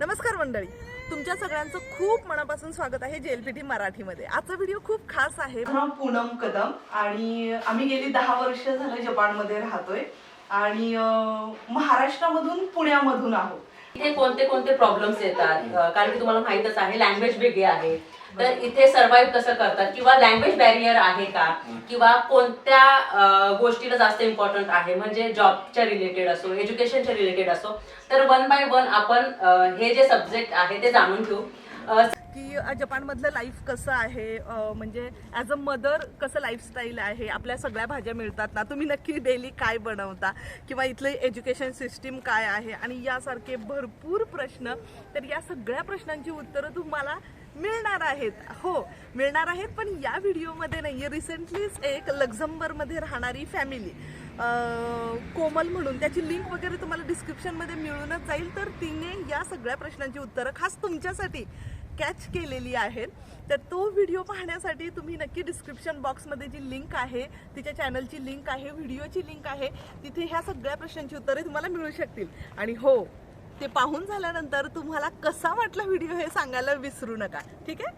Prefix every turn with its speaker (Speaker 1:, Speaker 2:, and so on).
Speaker 1: नमस्कार मंडळी. तुमच्या सगळ्यांचं खूप मनापासून स्वागत आहे जेएलपीटी मराठीमध्ये. आजचा व्हिडिओ खूप खास आहे. पूनम कदम आणि आम्ही गेली दहा वर्ष झालं जपानमध्ये राहतोय. आणि महाराष्ट्रामधून पुण्यामधून आहोत.
Speaker 2: इथे कोणते कोणते प्रॉब्लेम्स येतात? कारण की तुम्हाला माहितच आहे लँग्वेज वेगळी आहे. तर इथे सर्व्हाइव्ह कसं करतात? किंवा लँग्वेज बॅरियर आहे का? किंवा कोणत्या गोष्टीला जास्त इम्पॉर्टंट आहे? म्हणजे जॉबच्या रिलेटेड असो एज्युकेशनच्या रिलेटेड असो. तर वन बाय वन आपण हे जे सब्जेक्ट आहे ते जाणून घेऊ.
Speaker 1: की जपानमधलं लाईफ कसं आहे? म्हणजे ॲज अ मदर कसं लाईफस्टाईल आहे? आपल्या सगळ्या भाज्या मिळतात ना? तुम्ही नक्की डेली काय बनवता? किंवा इथले एज्युकेशन सिस्टीम काय आहे? आणि यासारखे भरपूर प्रश्न. तर या सगळ्या प्रश्नांची उत्तरं तुम्हाला मिळणार आहेत. हो मिळणार आहेत पण या व्हिडिओमध्ये नाही आहे रिसेंटलीच एक लक्झंबरमध्ये राहणारी फॅमिली कोमल म्हणून त्याची लिंक वगैरे तुम्हाला डिस्क्रिप्शनमध्ये मिळूनच जाईल. तर तिने या सगळ्या प्रश्नांची उत्तरं खास तुमच्यासाठी कॅच केलेली आहेत. तर तो व्हिडिओ पाहण्यासाठी तुम्ही नक्की डिस्क्रिप्शन बॉक्समध्ये जी लिंक आहे तिच्या चॅनलची लिंक आहे व्हिडिओची लिंक आहे तिथे ह्या सगळ्या प्रश्नांची उत्तरे तुम्हाला मिळू शकतील. आणि हो ते पाहून झाल्यानंतर तुम्हाला कसा वाटला व्हिडिओ हे सांगायला विसरू नका. ठीक आहे?